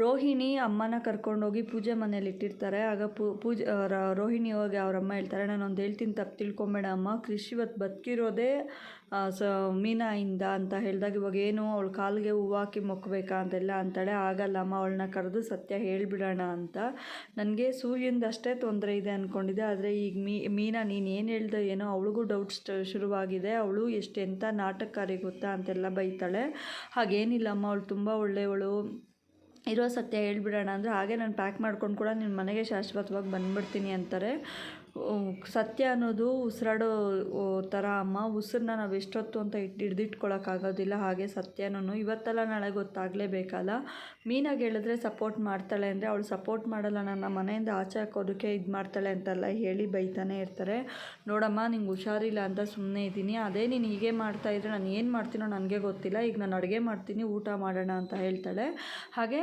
ರೋಹಿಣಿ ಅಮ್ಮನ ಕರ್ಕೊಂಡೋಗಿ ಪೂಜೆ ಮನೇಲಿ ಇಟ್ಟಿರ್ತಾರೆ. ಆಗ ಪೂಜೆ ರೋಹಿಣಿ ಹೋಗಿ ಅವ್ರ ಅಮ್ಮ ಹೇಳ್ತಾರೆ, ನಾನು ಒಂದು ಹೇಳ್ತೀನಿ, ತಪ್ಪು ತಿಳ್ಕೊಂಬೇಡ ಅಮ್ಮ. ಕೃಷಿ ಇವತ್ತು ಬದುಕಿರೋದೇ ಸ, ಮೀನಾಯಿಂದ ಅಂತ ಹೇಳಿದಾಗ ಇವಾಗ ಏನು ಅವಳ ಕಾಲಿಗೆ ಹೂವು ಹಾಕಿ ಮೊಕ್ಕಬೇಕಾ ಅಂತೆಲ್ಲ ಅಂತಾಳೆ ಆಗಲ್ಲ ಅಮ್ಮ, ಅವಳನ್ನ ಕರೆದು ಸತ್ಯ ಹೇಳಿಬಿಡೋಣ ಅಂತ. ನನಗೆ ಸೂರ್ಯಂದು ಅಷ್ಟೇ ತೊಂದರೆ ಇದೆ ಅಂದ್ಕೊಂಡಿದ್ದೆ ಆದರೆ ಈಗ ಮೀನಾ ನೀನು ಏನು ಹೇಳ್ದೆ ಏನೋ ಅವಳಿಗೂ ಡೌಟ್ಸ್ ಶುರುವಾಗಿದೆ. ಅವಳು ಎಷ್ಟೆಂಥ ನಾಟಕಕಾರಿ ಗೊತ್ತಾ ಅಂತೆಲ್ಲ ಬೈತಾಳೆ. ಹಾಗೇನಿಲ್ಲ ಅಮ್ಮ, ಅವಳು ತುಂಬ ಒಳ್ಳೆಯವಳು. ಇರೋ ಸತ್ಯ ಹೇಳ್ಬಿಡೋಣ ಅಂದರೆ ಹಾಗೆ ನಾನು ಪ್ಯಾಕ್ ಮಾಡ್ಕೊಂಡು ಕೂಡ ನಿನ್ನ ಮನೆಗೆ ಶಾಶ್ವತವಾಗಿ ಬಂದುಬಿಡ್ತೀನಿ ಅಂತಾರೆ. ಸತ್ಯ ಅನ್ನೋದು ಉಸಿರಾಡೋ ಥರ ಅಮ್ಮ. ಉಸಿರನ್ನ ನಾವು ಎಷ್ಟೊತ್ತು ಅಂತ ಇಟ್ಟು ಹಿಡ್ದಿಟ್ಕೊಳ್ಳೋಕ್ಕಾಗೋದಿಲ್ಲ ಹಾಗೆ ಸತ್ಯನೂ ಇವತ್ತೆಲ್ಲ ನಾಳೆ ಗೊತ್ತಾಗಲೇಬೇಕಲ್ಲ. ಮೀನಾಗಿ ಹೇಳಿದ್ರೆ ಸಪೋರ್ಟ್ ಮಾಡ್ತಾಳೆ ಅಂದರೆ ಅವಳು ಸಪೋರ್ಟ್ ಮಾಡಲ್ಲ. ನನ್ನ ಮನೆಯಿಂದ ಆಚೆ ಹಾಕೋದಕ್ಕೆ ಇದು ಮಾಡ್ತಾಳೆ ಅಂತೆಲ್ಲ ಹೇಳಿ ಬೈತಾನೆ ಇರ್ತಾರೆ. ನೋಡಮ್ಮ, ನಿಂಗೆ ಹುಷಾರಿಲ್ಲ ಅಂತ ಸುಮ್ಮನೆ ಇದ್ದೀನಿ. ಅದೇ ನೀನು ಹೀಗೆ ಮಾಡ್ತಾ ಇದ್ರೆ ನಾನು ಏನು ಮಾಡ್ತೀನೋ ನನಗೆ ಗೊತ್ತಿಲ್ಲ. ಈಗ ನಾನು ಅಡುಗೆ ಮಾಡ್ತೀನಿ, ಊಟ ಮಾಡೋಣ ಅಂತ ಹೇಳ್ತಾಳೆ. ಹಾಗೆ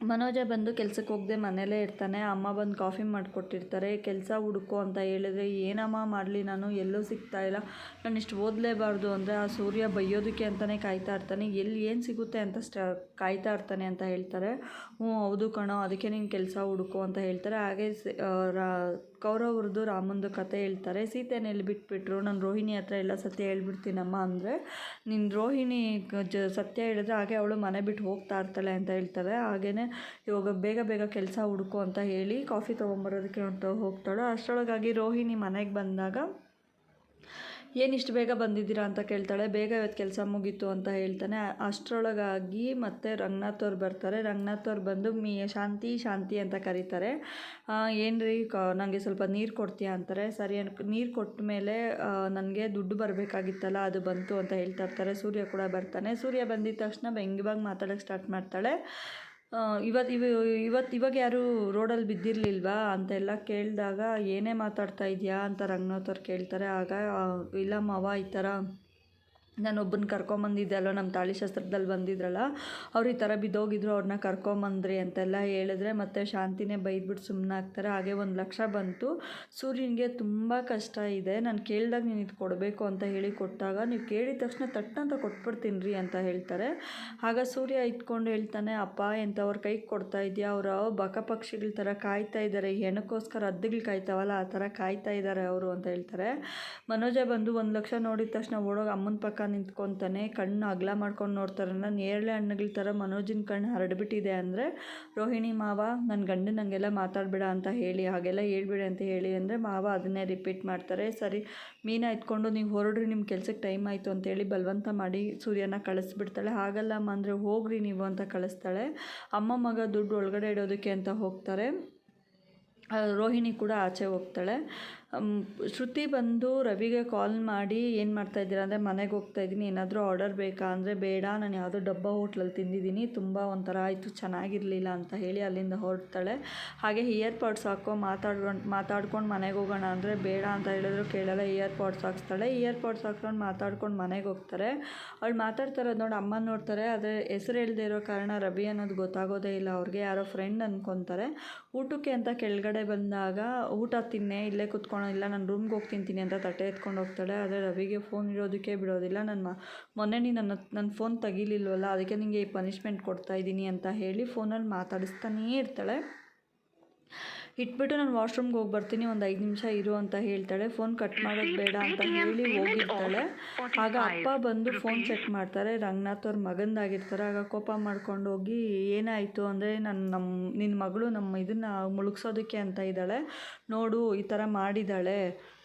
ಮನೋಜ ಬಂದು ಕೆಲ್ಸಕ್ಕೆ ಹೋಗದೆ ಮನೇಲೇ ಇರ್ತಾನೆ. ಅಮ್ಮ ಬಂದು ಕಾಫಿ ಮಾಡಿಕೊಟ್ಟಿರ್ತಾರೆ. ಕೆಲಸ ಹುಡುಕೋ ಅಂತ ಹೇಳಿದ್ರೆ, ಏನಮ್ಮ ಮಾಡಲಿ ನಾನು? ಎಲ್ಲೂ ಸಿಗ್ತಾ ಇಲ್ಲ. ನಾನು ಇಷ್ಟು ಓದಲೇಬಾರ್ದು ಅಂದರೆ ಆ ಸೂರ್ಯ ಬೈಯೋದಕ್ಕೆ ಅಂತಲೇ ಕಾಯ್ತಾ ಇರ್ತಾನೆ. ಎಲ್ಲಿ ಏನು ಸಿಗುತ್ತೆ ಅಂತ ಸ್ಟ, ಕಾಯ್ತಾ ಇರ್ತಾನೆ ಅಂತ ಹೇಳ್ತಾರೆ. ಹ್ಞೂ, ಹೌದು ಕಣೋ, ಅದಕ್ಕೆ ನೀನು ಕೆಲಸ ಹುಡುಕು ಅಂತ ಹೇಳ್ತಾರೆ. ಹಾಗೆ ರಾ ಕೌರವ್ರದ್ದು ರಾಮಂದು ಕತೆ ಹೇಳ್ತಾರೆ. ಸೀತೆನ ಎಲ್ಲಿ ಬಿಟ್ಬಿಟ್ರು? ನಾನು ರೋಹಿಣಿ ಹತ್ರ ಎಲ್ಲ ಸತ್ಯ ಹೇಳ್ಬಿಡ್ತೀನಮ್ಮ ಅಂದರೆ ನಿನ್ನ ರೋಹಿಣಿ ಜ, ಸತ್ಯ ಹೇಳಿದ್ರೆ ಹಾಗೆ ಅವಳು ಮನೆ ಬಿಟ್ಟು ಹೋಗ್ತಾ ಇರ್ತಾಳೆ ಅಂತ ಹೇಳ್ತಾರೆ. ಹಾಗೆಯೇ ಇವಾಗ ಬೇಗ ಬೇಗ ಕೆಲಸ ಹುಡುಕು ಅಂತ ಹೇಳಿ ಕಾಫಿ ತೊಗೊಂಬರೋದಕ್ಕೆ ಅಂತ ಹೋಗ್ತಾಳೆ. ಅಷ್ಟರೊಳಗಾಗಿ ರೋಹಿಣಿ ಮನೆಗೆ ಬಂದಾಗ, ಏನು ಇಷ್ಟು ಬೇಗ ಬಂದಿದ್ದೀರಾ? ಅಂತ ಕೇಳ್ತಾಳೆ. ಬೇಗ ಇವತ್ತು ಕೆಲಸ ಮುಗೀತು ಅಂತ ಹೇಳ್ತಾನೆ. ಅಷ್ಟರೊಳಗಾಗಿ ಮತ್ತೆ ರಂಗನಾಥ್ ಅವ್ರು ಬರ್ತಾರೆ. ರಂಗನಾಥ್ ಅವ್ರು ಬಂದು ಮೀ, ಶಾಂತಿ ಶಾಂತಿ ಅಂತ ಕರೀತಾರೆ. ಏನು ರೀ ನನಗೆ ಸ್ವಲ್ಪ ನೀರು ಕೊಡ್ತೀಯಾ? ಅಂತಾರೆ. ಸರಿ ಅನ್ ನೀರು ಕೊಟ್ಟ ಮೇಲೆ ನನಗೆ ದುಡ್ಡು ಬರಬೇಕಾಗಿತ್ತಲ್ಲ, ಅದು ಬಂತು ಅಂತ ಹೇಳ್ತಾ ಇರ್ತಾರೆ. ಸೂರ್ಯ ಕೂಡ ಬರ್ತಾನೆ. ಸೂರ್ಯ ಬಂದಿದ್ದ ತಕ್ಷಣ ಬೆಂಗಿವಾಗಿ ಮಾತಾಡೋಕ್ಕೆ ಸ್ಟಾರ್ಟ್ ಮಾಡ್ತಾಳೆ. ಇವತ್ತು ಇವ ಇವತ್ತು ಇವಾಗ ಯಾರು ರೋಡಲ್ಲಿ ಬಿದ್ದಿರಲಿಲ್ವಾ ಅಂತೆಲ್ಲ ಕೇಳಿದಾಗ ಏನೇ ಮಾತಾಡ್ತಾ ಇದೆಯಾ ಅಂತ ರಂಗನಾಥ್ ಅವ್ರು ಕೇಳ್ತಾರೆ. ಆಗ ಇಲ್ಲ ಮಾವ ಈ ಥರ ನಾನು ಒಬ್ಬನ ಕರ್ಕೊಂಬಂದಿದ್ದೆ ಅಲ್ವ ನಮ್ಮ ತಾಳಿ ಶಾಸ್ತ್ರದಲ್ಲಿ ಬಂದಿದ್ರಲ್ಲ, ಅವ್ರು ಈ ಥರ ಬಿದ್ದೋಗಿದ್ರು ಅವ್ರನ್ನ ಕರ್ಕೊಂಬಂದ್ರಿ ಅಂತೆಲ್ಲ ಹೇಳಿದ್ರೆ ಮತ್ತೆ ಶಾಂತಿನೇ ಬೈದ್ಬಿಟ್ಟು ಸುಮ್ಮನೆ ಆಗ್ತಾರೆ. ಹಾಗೆ ಒಂದು ಲಕ್ಷ ಬಂತು. ಸೂರ್ಯನಿಗೆ ತುಂಬ ಕಷ್ಟ ಇದೆ. ನಾನು ಕೇಳಿದಾಗ ನೀನು ಇದು ಕೊಡಬೇಕು ಅಂತ ಹೇಳಿ ಕೊಟ್ಟಾಗ, ನೀವು ಕೇಳಿದ ತಕ್ಷಣ ತಟ್ಟ ಅಂತ ಕೊಟ್ಬಿಡ್ತೀನಿ ಅಂತ ಹೇಳ್ತಾರೆ. ಆಗ ಸೂರ್ಯ ಇಟ್ಕೊಂಡು ಹೇಳ್ತಾನೆ, ಅಪ್ಪ, ಎಂಥವ್ರ ಕೈಗೆ ಕೊಡ್ತಾ ಇದೆಯಾ ಅವರು? ಬಕ ಪಕ್ಷಿಗಳ ಥರ ಕಾಯ್ತಾ ಇದ್ದಾರೆ ಹೆಣಕ್ಕೋಸ್ಕರ ಹದ್ದುಗಳು ಕಾಯ್ತಾವಲ್ಲ, ಆ ಥರ ಕಾಯ್ತಾ ಇದ್ದಾರೆ ಅವರು ಅಂತ ಹೇಳ್ತಾರೆ. ಮನೋಜ ಬಂದು ಒಂದು ಲಕ್ಷ ನೋಡಿದ ತಕ್ಷಣ ಓಡೋಗಿ ಅಮ್ಮನ ಪಕ್ಕ ನಿಂತ್ಕೊತಾನೆ, ಕಣ್ಣು ಅಗಲ ಮಾಡ್ಕೊಂಡು ನೋಡ್ತಾರೆ. ನೇರಳೆ ಹಣ್ಣುಗಳ ಥರ ಮನೋಜಿನ ಕಣ್ಣು ಹರಡ್ಬಿಟ್ಟಿದೆ ಅಂದರೆ, ರೋಹಿಣಿ ಮಾವ ನನ್ನ ಗಂಡನ ನನಗೆಲ್ಲ ಮಾತಾಡಬೇಡ ಅಂತ ಹೇಳಿ, ಹಾಗೆಲ್ಲ ಹೇಳ್ಬೇಡಿ ಅಂತ ಹೇಳಿ ಅಂದರೆ ಮಾವ ಅದನ್ನೇ ರಿಪೀಟ್ ಮಾಡ್ತಾರೆ. ಸರಿ, ಮೀನ ಎತ್ಕೊಂಡು ನೀವು ಹೊರಡ್ರಿ ನಿಮ್ಮ ಕೆಲ್ಸಕ್ಕೆ ಟೈಮ್ ಆಯಿತು ಅಂತೇಳಿ ಬಲವಂತ ಮಾಡಿ ಸೂರ್ಯನ ಕಳಿಸ್ಬಿಡ್ತಾಳೆ. ಹಾಗಲ್ಲಮ್ಮ ಅಂದರೆ ಹೋಗ್ರಿ ನೀವು ಅಂತ ಕಳಿಸ್ತಾಳೆ. ಅಮ್ಮ ಮಗ ದುಡ್ಡು ಒಳಗಡೆ ಇಡೋದಕ್ಕೆ ಅಂತ ಹೋಗ್ತಾರೆ. ರೋಹಿಣಿ ಕೂಡ ಆಚೆ ಹೋಗ್ತಾಳೆ. ಶ್ರುತಿ ಬಂದು ರವಿಗೆ ಕಾಲ್ ಮಾಡಿ ಏನು ಮಾಡ್ತಾ ಇದ್ದೀರಾ ಅಂದರೆ ಮನೆಗೆ ಹೋಗ್ತಾ ಇದ್ದೀನಿ. ಏನಾದರೂ ಆರ್ಡರ್ ಬೇಕಾ ಅಂದರೆ ಬೇಡ, ನಾನು ಯಾವುದೋ ಡಬ್ಬ ಹೋಟ್ಲಲ್ಲಿ ತಿಂದಿದ್ದೀನಿ. ತುಂಬ ಒಂಥರ ಆಯಿತು, ಚೆನ್ನಾಗಿರಲಿಲ್ಲ ಅಂತ ಹೇಳಿ ಅಲ್ಲಿಂದ ಹೊರಡ್ತಾಳೆ. ಹಾಗೆ ಇಯರ್ ಪಾಡ್ಸ್ ಹಾಕೋ ಮಾತಾಡ್ಕೊಂಡು ಮಾತಾಡ್ಕೊಂಡು ಮನೆಗೆ ಹೋಗೋಣ ಅಂದರೆ ಬೇಡ ಅಂತ ಹೇಳಿದ್ರು ಕೇಳಲ್ಲ ಇಯರ್ ಪಾಡ್ಸ್ ಹಾಕ್ಸ್ತಾಳೆ. ಇಯರ್ ಪಾಡ್ಸ್ ಹಾಕ್ಕೊಂಡು ಮಾತಾಡ್ಕೊಂಡು ಮನೆಗೆ ಹೋಗ್ತಾರೆ. ಅವಳು ಮಾತಾಡ್ತಾರೆ ನೋಡಿ ಅಮ್ಮ ನೋಡ್ತಾರೆ, ಆದರೆ ಹೆಸರು ಹೇಳದೇ ಇರೋ ಕಾರಣ ರವಿ ಅನ್ನೋದು ಗೊತ್ತಾಗೋದೇ ಇಲ್ಲ. ಅವ್ರಿಗೆ ಯಾರೋ ಫ್ರೆಂಡ್ ಅಂದ್ಕೊತಾರೆ ಊಟಕ್ಕೆ ಅಂತ ಕೆಳಗಡೆ ಬಂದಾಗ ಊಟ ತಿನ್ನೆ, ಇಲ್ಲೇ ಕುತ್ಕೊಳ್ಳೋ ಇಲ್ಲ, ನಾನು ರೂಮ್ಗೆ ಹೋಗಿ ತಿಂತೀನಿ ಅಂತ ತಟ್ಟೆ ಎತ್ಕೊಂಡು ಹೋಗ್ತಾಳೆ. ಆದರೆ ರವಿಗೆ ಫೋನ್ ಇರೋದಕ್ಕೆ ಬಿಡೋದಿಲ್ಲ. ನನ್ನ ಮೊನ್ನೆ ನೀನು ನನ್ನ ನನ್ನ ಫೋನ್ ತೆಗಿಲಿಲ್ವಲ್ಲ, ಅದಕ್ಕೆ ನಿನಗೆ ಈ ಪನಿಷ್ಮೆಂಟ್ ಕೊಡ್ತಾ ಇದ್ದೀನಿ ಅಂತ ಹೇಳಿ ಫೋನಲ್ಲಿ ಮಾತಾಡಿಸ್ತಾನೇ ಇರ್ತಾಳೆ. ಇಟ್ಬಿಟ್ಟು ನಾನು ವಾಶ್ರೂಮ್ಗೆ ಹೋಗಿ ಬರ್ತೀನಿ ಒಂದು ಐದು ನಿಮಿಷ ಇರು ಅಂತ ಹೇಳ್ತಾಳೆ. ಫೋನ್ ಕಟ್ ಮಾಡೋದು ಬೇಡ ಅಂತ ಹೇಳಿ ಹೋಗಿರ್ತಾಳೆ. ಆಗ ಅಪ್ಪ ಬಂದು ಫೋನ್ ಚೆಕ್ ಮಾಡ್ತಾರೆ ರಂಗನಾಥ್ ಅವ್ರ ಮಗಂದಾಗಿರ್ತಾರೆ. ಆಗ ಕೋಪ ಮಾಡ್ಕೊಂಡು ಹೋಗಿ ಏನಾಯಿತು? ಅಂದರೆ ನನ್ನ ನಮ್ಮ ನಿನ್ನ ಮಗಳು ನಮ್ಮ ಇದನ್ನು ಮುಳುಗ್ಸೋದಕ್ಕೆ ಅಂತ ಇದ್ದಾಳೆ. ನೋಡು ಈ ಥರ ಮಾಡಿದ್ದಾಳೆ.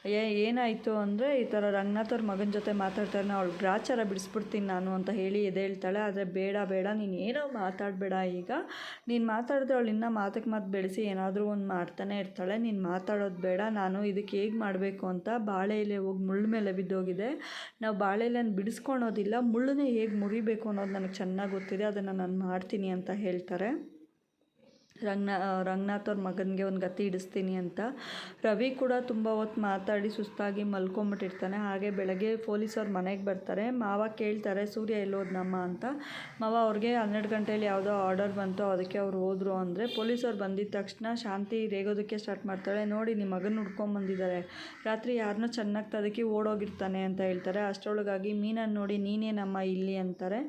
ಏ ಏನಾಯಿತು ಅಂದರೆ ಈ ಥರ ರಂಗನಾಥ್ ಅವ್ರ ಮಗನ ಜೊತೆ ಮಾತಾಡ್ತಾರೆ ನಾನು ಅವ್ಳು ಗ್ರಾಚಾರ ಬಿಡಿಸ್ಬಿಡ್ತೀನಿ ನಾನು ಅಂತ ಹೇಳಿ ಎದ್ದೇಳ್ತಾಳೆ ಆದರೆ ಬೇಡ ಬೇಡ, ನೀನು ಏನೋ ಮಾತಾಡಬೇಡ ಈಗ. ನೀನು ಮಾತಾಡಿದ್ರೆ ಅವಳು ಇನ್ನೂ ಮಾತಕ್ಕೆ ಮಾತು ಬೆಳೆಸಿ ಏನಾದರೂ ಒಂದು ಮಾಡ್ತಾನೆ ಇರ್ತಾಳೆ. ನೀನು ಮಾತಾಡೋದು ಬೇಡ, ನಾನು ಇದಕ್ಕೆ ಹೇಗೆ ಮಾಡಬೇಕು ಅಂತ ಬಾಳೆ ಎಲೆ ಹೋಗಿ ಮುಳ್ಳು ಮೇಲೆ ಬಿದ್ದೋಗಿದೆ. ನಾವು ಬಾಳೆ ಎಲೆನ ಬಿಡಿಸ್ಕೊಳೋದಿಲ್ಲ ಮುಳ್ಳನ್ನೇ ಹೇಗೆ ಮುರಿಬೇಕು ಅನ್ನೋದು ನನಗೆ ಚೆನ್ನಾಗಿ ಗೊತ್ತಿದೆ, ಅದನ್ನು ನಾನು ಮಾಡ್ತೀನಿ ಅಂತ ಹೇಳ್ತಾರೆ. ರಂಗನಾ ರಂಗನಾಥ್ ಅವ್ರ ಮಗನಿಗೆ ಒಂದು ಗತಿ ಹಿಡಿಸ್ತೀನಿ ಅಂತ. ರವಿ ಕೂಡ ತುಂಬ ಹೊತ್ತು ಮಾತಾಡಿ ಸುಸ್ತಾಗಿ ಮಲ್ಕೊಂಬಿಟ್ಟಿರ್ತಾನೆ. ಹಾಗೆ ಬೆಳಗ್ಗೆ ಪೊಲೀಸವ್ರು ಮನೆಗೆ ಬರ್ತಾರೆ. ಮಾವ ಕೇಳ್ತಾರೆ, ಸೂರ್ಯ ಎಲ್ಲೋದ್ನಮ್ಮ? ಅಂತ. ಮಾವ ಅವ್ರಿಗೆ ಹನ್ನೆರಡು ಗಂಟೆಯಲ್ಲಿ ಯಾವುದೋ ಆರ್ಡರ್ ಬಂತು, ಅದಕ್ಕೆ ಅವ್ರು ಹೋದರು ಅಂದರೆ ಪೊಲೀಸವ್ರು ಬಂದಿದ್ದ ತಕ್ಷಣ ಶಾಂತಿ ರೇಗೋದಕ್ಕೆ ಸ್ಟಾರ್ಟ್ ಮಾಡ್ತಾಳೆ. ನೋಡಿ ನಿಮ್ಮ ಮಗನ ಹುಡ್ಕೊಂಬಂದಿದ್ದಾರೆ ರಾತ್ರಿ ಯಾರನ್ನೋ ಚೆನ್ನಾಗಿ ತದಕಿ ಓಡೋಗಿರ್ತಾನೆ ಅಂತ ಹೇಳ್ತಾರೆ. ಅಷ್ಟರೊಳಗಾಗಿ ಮೀನನ್ನು ನೋಡಿ ನೀನೇನಮ್ಮ ಇಲ್ಲಿ? ಅಂತಾರೆ.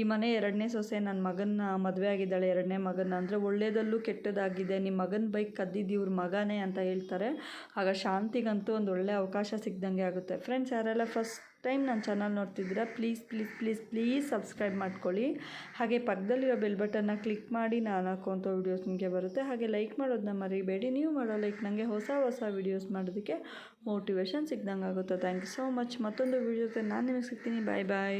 ಈ ಮನೆ ಎರಡನೇ ಸೊಸೆ. ನನ್ನ ಮಗನ ಮದುವೆ ಆಗಿದ್ದಾಳೆ, ಎರಡನೇ ಮಗನ ಅಂದರೆ ಒಳ್ಳೇದಲ್ಲೂ ಕೆಟ್ಟದಾಗಿದೆ ನಿಮ್ಮ ಮಗನ ಬೈಕ್ ಕದ್ದಿದ್ದು ಇವ್ರ ಮಗನೇ ಅಂತ ಹೇಳ್ತಾರೆ. ಆಗ ಶಾಂತಿಗಂತೂ ಒಂದು ಒಳ್ಳೆ ಅವಕಾಶ ಸಿಗ್ದಂಗೆ ಆಗುತ್ತೆ. ಫ್ರೆಂಡ್ಸ್ ಯಾರೆಲ್ಲ ಫಸ್ಟ್ ಟೈಮ್ ನನ್ನ ಚಾನಲ್ ನೋಡ್ತಿದ್ದೀರಾ please please please please subscribe ಮಾಡ್ಕೊಳ್ಳಿ. ಹಾಗೆ ಪಕ್ಕದಲ್ಲಿರೋ ಬೆಲ್ ಬಟನ್ನ ಕ್ಲಿಕ್ ಮಾಡಿ, ನಾನು ಹಾಕುವಂಥ ವೀಡಿಯೋಸ್ ನಿಮಗೆ ಬರುತ್ತೆ. ಹಾಗೆ ಲೈಕ್ ಮಾಡೋದನ್ನ ಮರಿಬೇಡಿ. ನೀವು ಮಾಡೋ ಲೈಕ್ ನನಗೆ ಹೊಸ ಹೊಸ ವೀಡಿಯೋಸ್ ಮಾಡೋದಕ್ಕೆ ಮೋಟಿವೇಶನ್ ಸಿಗ್ದಂಗೆ ಆಗುತ್ತೆ ಥ್ಯಾಂಕ್ ಯು ಸೋ ಮಚ್ ಮತ್ತೊಂದು ವೀಡಿಯೋ ನಾನು ನಿಮಗೆ ಸಿಗ್ತೀನಿ. ಬಾಯ್ ಬಾಯ್